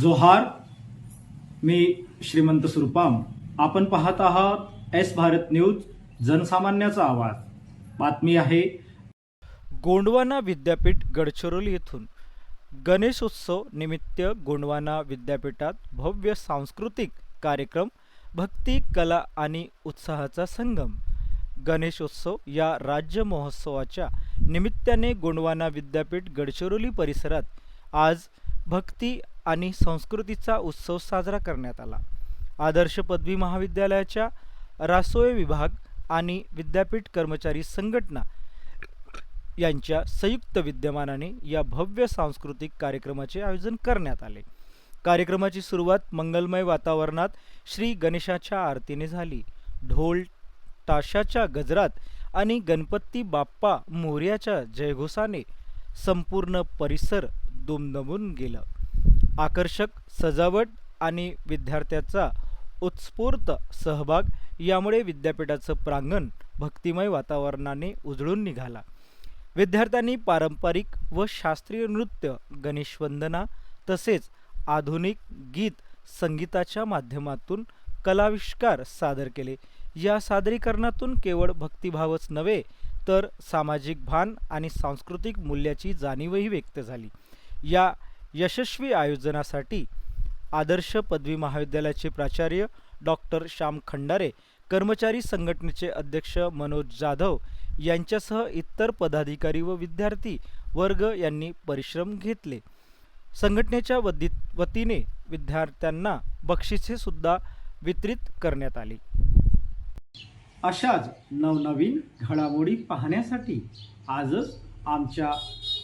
जोहार मी श्रीमंत सुरपाम. आपण पाहत आहात एस भारत न्यूज जनसामान्याचा आवाज. बातमी आहे. गोंडवाना विद्यापीठ गडचिरोली येथून. गणेशोत्सव निमित्त गोंडवाना विद्यापीठात भव्य सांस्कृतिक कार्यक्रम भक्ती कला आणि उत्साहाचा संगम. गणेशोत्सव या राज्य महोत्सवाच्या निमित्ताने गोंडवाना विद्यापीठ गडचिरोली परिसरात आज भक्ती आणि संस्कृतीचा उत्सव साजरा करण्यात आला. आदर्श पदवी महाविद्यालयाच्या रासोय विभाग आणि विद्यापीठ कर्मचारी संघटना यांच्या संयुक्त विद्यमानाने या भव्य सांस्कृतिक कार्यक्रमाचे आयोजन करण्यात आले. कार्यक्रमाची सुरुवात मंगलमय वातावरणात श्री गणेशाच्या आरतीने झाली. ढोल ताशाच्या गजरात आणि गणपती बाप्पा मोर्याच्या जयघोषाने संपूर्ण परिसर दुमदमून गेलं. आकर्षक सजावट आणि विद्यार्थ्याचा उत्स्फूर्त सहभाग यामुळे विद्यापीठाचं प्रांगण भक्तिमय वातावरणाने उजळून निघाला. विद्यार्थ्यांनी पारंपरिक व शास्त्रीय नृत्य गणेशवंदना तसेच आधुनिक गीत संगीताच्या माध्यमातून कलाविष्कार सादर केले. या सादरीकरणातून केवळ भक्तिभावच नव्हे तर सामाजिक भान आणि सांस्कृतिक मूल्याची जाणीवही व्यक्त झाली. या यशस्वी आयोजनासाठी आदर्श पदवी महाविद्यालयाचे प्राचार्य डॉक्टर श्याम खंडारे कर्मचारी संघटनेचे अध्यक्ष मनोज जाधव यांच्यासह इतर पदाधिकारी व विद्यार्थी वर्ग यांनी परिश्रम घेतले. संघटनेच्या वदी वतीने विद्यार्थ्यांना बक्षिसे सुद्धा वितरित करण्यात आली. अशाच नवनवीन घडामोडी पाहण्यासाठी आजच आमच्या